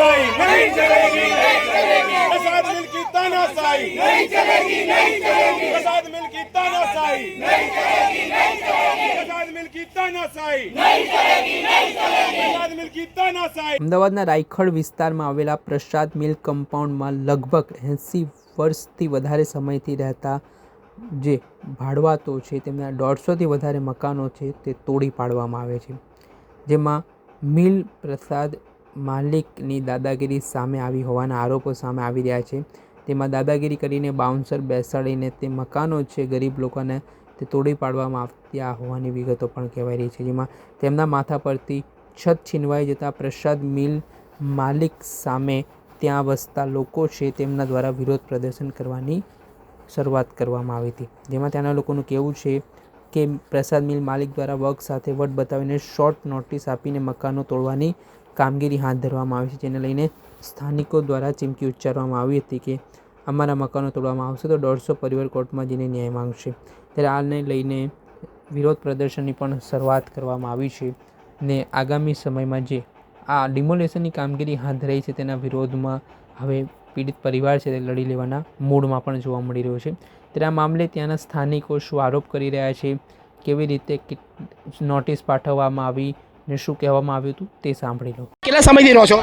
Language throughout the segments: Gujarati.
तानाशाही नहीं चलेगी नहीं चलेगी प्रसाद मिल की तानाशाही नहीं चलेगी नहीं चलेगी प्रसाद मिल की तानाशाही नहीं चलेगी नहीं चलेगी प्रसाद मिल की तानाशाही नहीं चलेगी नहीं चलेगी प्रसाद मिल की तानाशाही અમદાવાદના રાયખડ વિસ્તારમાં આવેલા પ્રસાદ મિલ કમ્પાઉન્ડમાં લગભગ એંસી વર્ષથી વધારે સમયથી રહેતા જે ભાડવાતો છે તેમના દોઢસોથી વધારે મકાનો છે તે તોડી પાડવામાં આવે છે જેમાં મિલ પ્રસાદ માલિકની દાદાગીરી સામે આવી હોવાના આરોપો સામે આવી રહ્યા છે. તેમાં દાદાગીરી કરીને બાઉન્સર બેસાડીને તે મકાનો છે ગરીબ લોકોને તે તોડી પાડવામાં આવ્યા હોવાની વિગતો પણ કહેવાય રહી છે, જેમાં તેમના માથા પરથી છત છીનવાઈ જતાં પ્રસાદ મિલ માલિક સામે ત્યાં વસતા લોકો છે તેમના દ્વારા વિરોધ પ્રદર્શન કરવાની શરૂઆત કરવામાં આવી હતી. જેમાં ત્યાંના લોકોનું કહેવું છે કે પ્રસાદ મિલ માલિક દ્વારા વર્ક સાથે વટ બતાવીને શોર્ટ નોટિસ આપીને મકાનો તોડવાની કામગીરી હાથ ધરવામાં આવી છે, જેને લઈને સ્થાનિકો દ્વારા ચીમકી ઉચ્ચારવામાં આવી હતી કે અમારા મકાનો તોડવામાં આવશે તો દોઢસો પરિવાર કોર્ટમાં જઈને ન્યાય માંગશે. ત્યારે આને લઈને વિરોધ પ્રદર્શનની પણ શરૂઆત કરવામાં આવી છે ને આગામી સમયમાં જે આ ડિમોલેશનની કામગીરી હાથ ધરાઈ છે તેના વિરોધમાં હવે પીડિત પરિવાર છે તે લડી લેવાના મૂડમાં પણ જોવા મળી રહ્યો છે. ત્યારે આ મામલે ત્યાંના સ્થાનિકો શું આરોપ કરી રહ્યા છે, કેવી રીતે નોટિસ પાઠવવામાં આવી ને શું કહેવામાં આવ્યું હતું તે સાંભળી લો. કેટલા સમયથી રહો છો?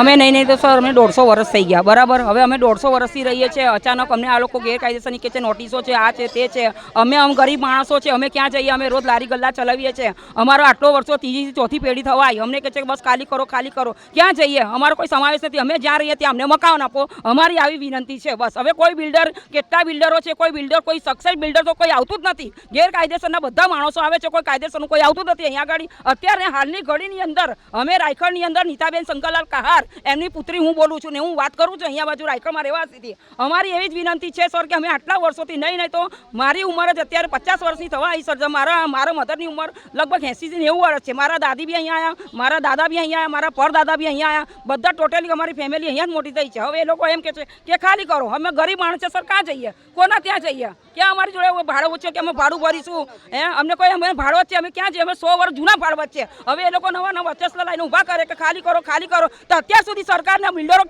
અમે નહીં નહીં તો સર, અમે દોઢસો વર્ષ થઈ ગયા. બરાબર? હવે અમે દોઢસો વર્ષથી રહીએ છીએ. અચાનક અમને આ લોકો ગેરકાયદેસરની કે છે, નોટિસો છે, આ છે, તે છે. અમે આમ ગરીબ માણસો છે અમે ક્યાં જઈએ? અમે રોજ લારી ગલ્લા ચલાવીએ છીએ. અમારો આટલો વર્ષો ત્રીજી, ચોથી પેઢી થવા આવી અમને કહે છે, બસ ખાલી કરો ખાલી કરો. ક્યાં જઈએ? અમારો કોઈ સમાવેશ નથી. અમે જ્યાં રહીએ ત્યાં અમને મકાન આપો. અમારી આવી વિનંતી છે. બસ. હવે કોઈ બિલ્ડર, કેટલા બિલ્ડરો છે, કોઈ બિલ્ડર, કોઈ સક્સેસ બિલ્ડર તો કોઈ આવતું જ નથી. ગેરકાયદેસરના બધા માણસો આવે છે, કોઈ કાયદેસરનું કોઈ આવતું નથી. અહીંયા આગળ અત્યારે હાલની ઘડીની અંદર, અમે રાયખડની અંદર નીતાબેન શંકરલાલ કહાર, એમની પુત્રી હું બોલું છું ને હું વાત કરું છું અહીંયા બાજુ રાયખડમાં રહેવાસીથી. અમારી એવી જ વિનંતી છે, સર, કે અમે આટલા વર્ષોથી નહીં નહીં તો મારી ઉંમર જ અત્યારે પચાસ વર્ષની થવા આવી, સર મારા મારા મધરની ઉંમર લગભગ એંસીથી નેવું વર્ષ છે. મારા દાદી બી અહીંયા આવ્યા મારા દાદા બી અહીંયા આવ્યા મારા પરદાદા બી અહીંયા આવ્યા બધા ટોટલી અમારી ફેમિલી અહીંયા જ મોટી થઈ છે. હવે એ લોકો એમ કે છે કે ખાલી કરો, અમે ગરીબ માણસ છે, સર, ક્યાં જઈએ? કોના ત્યાં જઈએ? ક્યાં અમારી જોડે ભાડું છે કે અમે ભાડું ભરીશું? હે? અમને કોઈ અમે ભાડો છે, અમે ક્યાં જઈએ? અમે સો વર્ષ જૂના ભાડવત છે. હવે એ લોકો નવા નવા ચસલા લાઈને ઊભા કરે કે ખાલી કરો ખાલી કરો. તો અત્યાર સુધી સરકારના બિલ્ડરો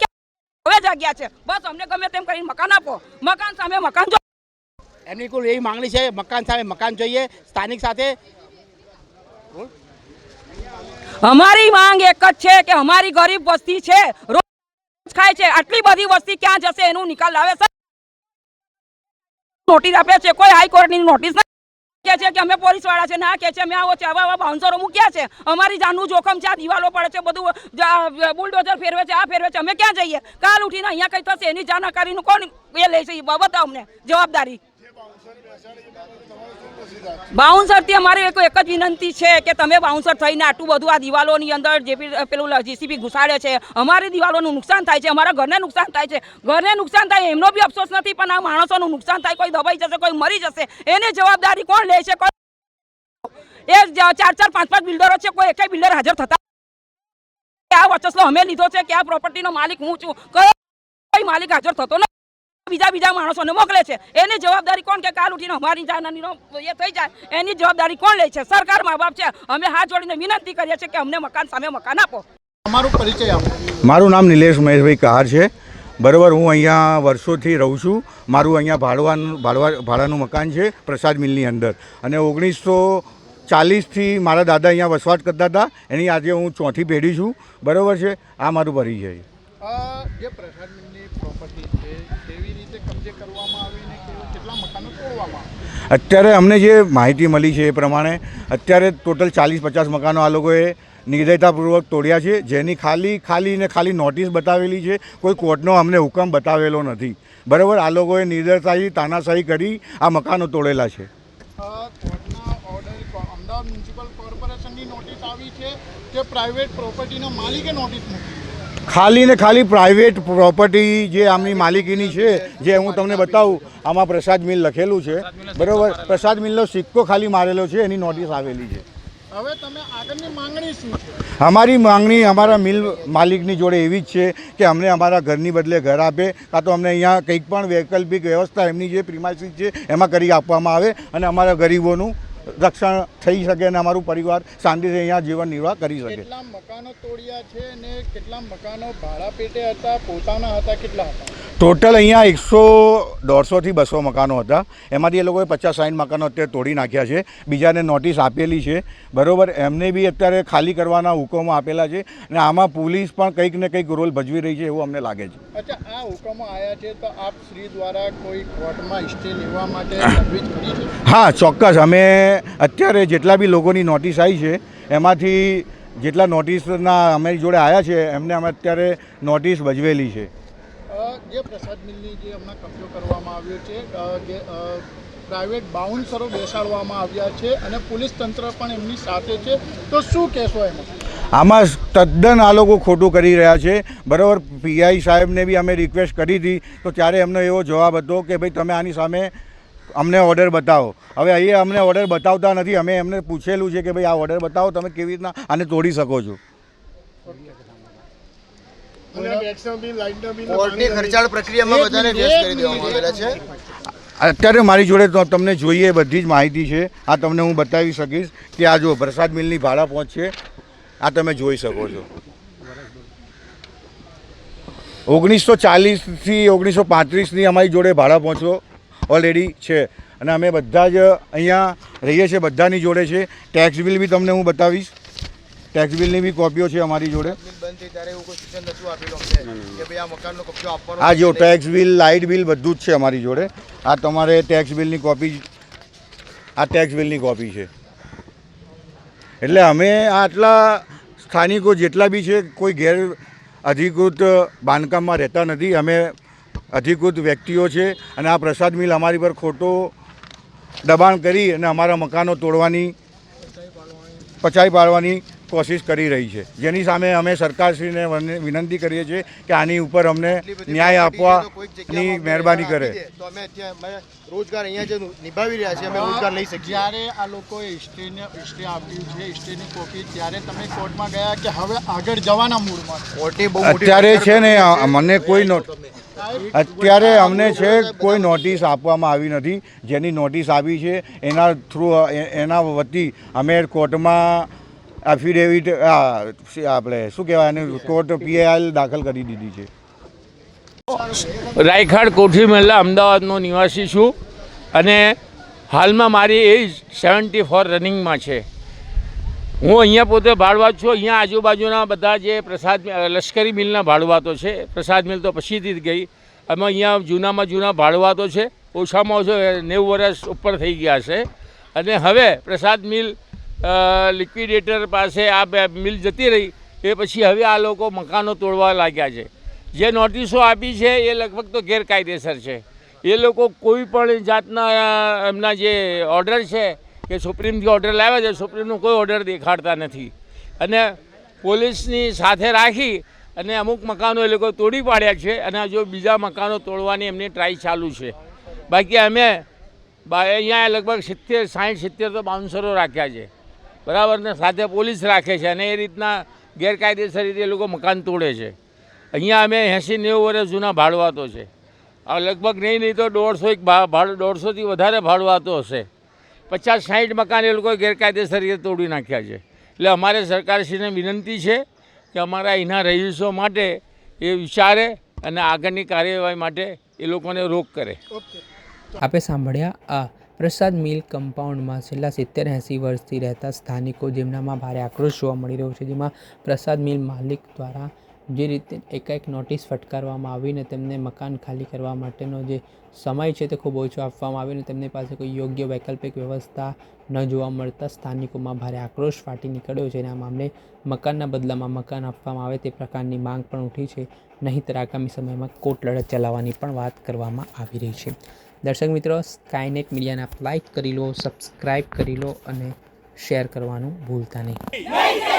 હવે જાગ્યા છે? બસ અમને ગમે તેમ કરીને મકાન આપો. મકાન સામે મકાન જો એમની કુલ એવી માંગણી છે મકાન સામે મકાન જોઈએ સ્થાનિક સાથે. અમારી માંગ એક જ છે કે અમારી ગરીબ વસ્તી છે રોજ ખાય છે. આટલી બધી વસ્તી ક્યાં જશે? એનું નિકાલ લાવે સર નોટિસ આપે છે. કોઈ હાઈકોર્ટની નોટિસ કે છે કે અમે પોલીસવાળા છે ના કે છે અમે આવો આવા આવા બાઉન્સરો મૂક્યા છે. અમારી જાનનું જોખમ છે, આ દિવાલો પડે છે, બધું બુલડોઝર ફેરવે છે, આ ફેરવે છે, અમે ક્યાં જઈએ? કાલ ઉઠીને અહીંયા કઈ થશે, એની જાણકારીનું કોણ એ લે છે એ બતાવો અમને, જવાબદારી. બાઉન્સરથી અમારી એક એક જ વિનંતી છે કે તમે બાઉન્સર થઈને આટલું બધું આ દિવાલોની અંદર જે પેલું જીસીબી ઘુસાડે છે, અમારી દિવાલોનું નુકસાન થાય છે, અમારા ઘરને નુકસાન થાય છે. ઘરને નુકસાન થાય, એમનો બી અફસોસ નથી, પણ આ માણસોનું નુકસાન થાય, કોઈ દબાઈ જશે, કોઈ મરી જશે, એની જવાબદારી કોણ લે છે? કોઈ એ ચાર ચાર, પાંચ પાંચ બિલ્ડરો છે, કોઈ એકેય બિલ્ડર હાજર થતા આ વચસલો અમે લીધો છે કે આ પ્રોપર્ટીનો માલિક હું છું. કયો કોઈ માલિક હાજર થતો નથી? બીજા બીજા માણસોને મોકલે છે. એની જવાબદારી કોણ કે કાલ ઉઠીને અમારી જાનની એ થઈ જાય? એની જવાબદારી કોણ લે છે? સરકાર મા બાપ છે. અમે હાથ જોડીને વિનંતી કરીએ છીએ કે અમને મકાન સામે મકાન આપો. અમારું પરિચય આપો. મારું નામ નિલેશ મહેશભાઈ કહાર છે. બરાબર હું અહીંયા વર્ષોથી રહું છું. મારું અહીંયા ભાડવાનું ભાડવા ભાડાનું મકાન છે પ્રસાદ મિલની અંદર. અને ઓગણીસો ચાલીસથી મારા દાદા અહીંયા વસવાટ કરતા હતા. એની આજે હું ચોથી પેઢી છું. બરાબર છે? આ મારું પરિચય છે. જે પ્રસાદ અત્યારે અમને જે માહિતી મળી છે એ પ્રમાણે અત્યારે ટોટલ ચાલીસ પચાસ મકાનો આ લોકોએ નિર્દયતાપૂર્વક તોડ્યા છે, જેની ખાલી ખાલી ને ખાલી નોટિસ બતાવેલી છે. કોઈ કોર્ટનો અમને હુકમ બતાવેલો નથી. બરાબર, આ લોકોએ નિર્દયતાથી તાનાશાહી કરી આ મકાનો તોડેલા છે. મ્યુનિસિપલ કોર્પોરેશનની નોટિસ આવી છે કે પ્રાઇવેટ પ્રોપર્ટીના માલિકે નોટિસ મૂકી ખાલી ને ખાલી પ્રાઇવેટ પ્રોપર્ટી જે આમની માલિકીની છે જે હું તમને બતાવું આમાં પ્રસાદ મિલ લખેલું છે. બરાબર? પ્રસાદ મિલનો સિક્કો ખાલી મારેલો છે એની નોટિસ આવેલી છે. હવે તમે આગળની માંગણી શું છે? અમારી માંગણી અમારા મિલ માલિકની જોડે એવી જ છે કે અમને અમારા ઘરની બદલે ઘર આપે કાં તો અમને અહીંયા કંઈક પણ વૈકલ્પિક વ્યવસ્થા એમની જે પ્રિમાઇસીસ છે એમાં કરી આપવામાં આવે અને અમારા ગરીબોનું રક્ષણ થઈ શકે અને અમારું પરિવાર શાંતિથી અહીંયા જીવન નિર્વાહ કરી શકે. કેટલા મકાનો તોડ્યા છે અને કેટલા મકાનો ભાડા પેટે હતા, પોતાના હતા, કેટલા હતા? ટોટલ અહીંયા એકસો દોઢસોથી બસો મકાનો હતા. એમાંથી એ લોકોએ પચાસ સાઠ મકાનો અત્યારે તોડી નાખ્યા છે. બીજાને નોટિસ આપેલી છે. બરાબર એમને બી અત્યારે ખાલી કરવાના હુકમો આપેલા છે અને આમાં પોલીસ પણ કંઈક ને કંઈક રોલ ભજવી રહી છે એવું અમને લાગે છે. અચ્છા આ હુકમો આવ્યા છે તો આપ શ્રી દ્વારા કોઈ કોર્ટમાં સ્ટે લેવા માટે હા ચોક્કસ. અમે અત્યારે જેટલા બી લોકોની નોટિસ આવી છે એમાંથી જેટલા નોટિસના અમારી જોડે આવ્યા છે એમને અમે અત્યારે નોટિસ ભજવેલી છે. જે પ્રસાદ મિલની જે હમણાં કબજો કરવામાં આવ્યો છે જે પ્રાઇવેટ બાઉન્સરો બેસાડવામાં આવ્યા છે અને પોલીસ તંત્ર પણ એમની સાથે છે. તો શું કહેશો એમાં? આમાં તદ્દન આ લોકો ખોટું કરી રહ્યા છે. બરાબર પીઆઈ સાહેબને બી અમે રિક્વેસ્ટ કરી હતી. તો ત્યારે એમનો એવો જવાબ હતો કે ભાઈ તમે આની સામે અમને ઓર્ડર બતાવો. હવે અહીંયા અમને ઓર્ડર બતાવતા નથી. અમે એમને પૂછેલું છે કે ભાઈ આ ઓર્ડર બતાવો તમે કેવી રીતના આને તોડી શકો છો કોર્ટની ખર્ચાળ પ્રક્રિયામાં બધાને ટેસ્ટ કરી દેવામાં આવેલા છે અત્યારે મારી જોડે તો તમને જોઈએ બધી જ માહિતી છે. આ તમને હું બતાવી શકીશ કે આ જો પ્રસાદ મિલની ભાડા પહોંચશે આ તમે જોઈ શકો છો. ઓગણીસો ચાલીસથી ઓગણીસો પાંત્રીસની અમારી જોડે ભાડા પહોંચો ઓલરેડી છે. અને અમે બધા જ અહીંયા રહીએ છીએ બધાની જોડે છે. ટેક્સ બિલ બી તમને હું બતાવીશ. ટેક્સ બિલની બી કોપીઓ છે અમારી જોડે. આ જો ટેક્સ બિલ લાઇટ બિલ બધું જ છે અમારી જોડે. આ તમારે ટેક્સ બિલની કોપી આ ટેક્સ બિલની કોપી છે. એટલે અમે આટલા સ્થાનિકો જેટલા બી છે કોઈ ગેર અધિકૃત બાંધકામમાં રહેતા નથી. અમે અધિકૃત વ્યક્તિઓ છે અને આ પ્રસાદ મિલ અમારી પર ખોટો દબાણ કરી અને અમારા મકાનો તોડવાની પચાવી પાડવાની કોશિશ કરી રહી છે. જેની સામે અમે સરકારશ્રીને વિનંતી કરીએ છીએ કે આની ઉપર અમને ન્યાય આપવાની મહેરબાની કરે. તો અમે રોજગાર અહીંયા જે નિભાવી રહ્યા છીએ અમે રોજગાર લઈ શકીએ. જ્યારે આ લોકોએ હિસ્ટ્રીને હિસ્ટ્રી આપ્યું છે હિસ્ટ્રીની કોપી ત્યારે તમે કોર્ટમાં ગયા કે હવે આગળ જવાના મૂડમાં કોર્ટે બહુ અત્યારે છે ને મને કોઈ નોટ અત્યારે અમને છે કોઈ નોટિસ આપવામાં આવી નથી. જેની નોટિસ આવી છે એના થ્રુ એના વતી અમે કોર્ટમાં એફિડેવિટ આપણે, શું કહેવાય કોર્ટ પીઆઈએલ દાખલ કરી દીધી છે. રાયખાડ કોઠી મહેલા અમદાવાદનો નિવાસી છું અને હાલમાં મારી એજ સેવન્ટી ફોર રનિંગમાં છે. હું અહીંયા પોતે ભાડવાત છું. અહીંયા આજુબાજુના બધા જે પ્રસાદ લશ્કરી મિલના ભાડવાતો છે. પ્રસાદ મિલ તો પછીથી જ ગઈ. અમે અહીંયા જૂનામાં જૂના ભાડવાતો છે. ઓછામાં ઓછો નેવું વર્ષ ઉપર થઈ ગયા છે. અને હવે પ્રસાદ મિલ લિક્વિડેટર પાસે આ મિલ જતી રહી, એ પછી હવે આ લોકો મકાનો તોડવા લાગ્યા છે. જે નોટિસો આપી છે, એ લગભગ તો ગેરકાયદેસર છે. એ લોકો કોઈ પણ જાતના એમના જે ઓર્ડર છે, કે સુપ્રીમથી ઓર્ડર લાવ્યા છે સુપ્રીમનો કોઈ ઓર્ડર દેખાડતા નથી. અને પોલીસની સાથે રાખી અને અમુક મકાનો એ લોકો તોડી પાડ્યા છે અને જો બીજા મકાનો તોડવાની એમની ટ્રાય ચાલુ છે. બાકી અમે અહીંયા લગભગ સિત્તેર સાઠ સિત્તેર તો બાઉન્સરો રાખ્યા છે. બરાબર ને? સાથે પોલીસ રાખે છે અને એ રીતના ગેરકાયદેસર રીતે એ લોકો મકાન તોડે છે. અહીંયા અમે એંસી નેવું વર્ષ જૂના ભાડવાતો છે. આ લગભગ નહીં નહીં તો દોઢસો એક ભાડ, દોઢસોથી વધારે ભાડવાતો હશે. પચાસ સાઠ મકાન એ લોકોએ ગેરકાયદેસર રીતે તોડી નાખ્યા છે. એટલે અમારે સરકારશ્રીને વિનંતી છે કે અમારા અહીંના રહીશો માટે એ વિચારે અને આગળની કાર્યવાહી માટે એ લોકોને રોક કરે. આપે સાંભળ્યા આ પ્રસાદ મિલ કમ્પાઉન્ડમાં છેલ્લા સિત્તેર એંસી વર્ષથી રહેતા સ્થાનિકો જેમનામાં ભારે આક્રોશ જોવા મળી રહ્યો છે, જેમાં પ્રસાદ મિલ માલિક દ્વારા જે રીતે એકાએક નોટિસ ફટકારવામાં આવીને તેમને મકાન ખાલી કરવા માટેનો જે સમય છે તે ખૂબ ઓછો આપવામાં આવ્યો અને તેમની પાસે કોઈ યોગ્ય વૈકલ્પિક વ્યવસ્થા ન જોવા મળતા સ્થાનિકોમાં ભારે આક્રોશ ફાટી નીકળ્યો છે. અને આ મામલે મકાનના બદલામાં મકાન આપવામાં આવે તે પ્રકારની માંગ પણ ઉઠી છે. નહીંતર આગામી સમયમાં કોર્ટ લડત ચલાવવાની પણ વાત કરવામાં આવી રહી છે. દર્શક મિત્રો સ્કાયનેટ મીડિયાને આપ કરી લો સબસ્ક્રાઈબ કરી લો અને શેર કરવાનું ભૂલતા નહીં.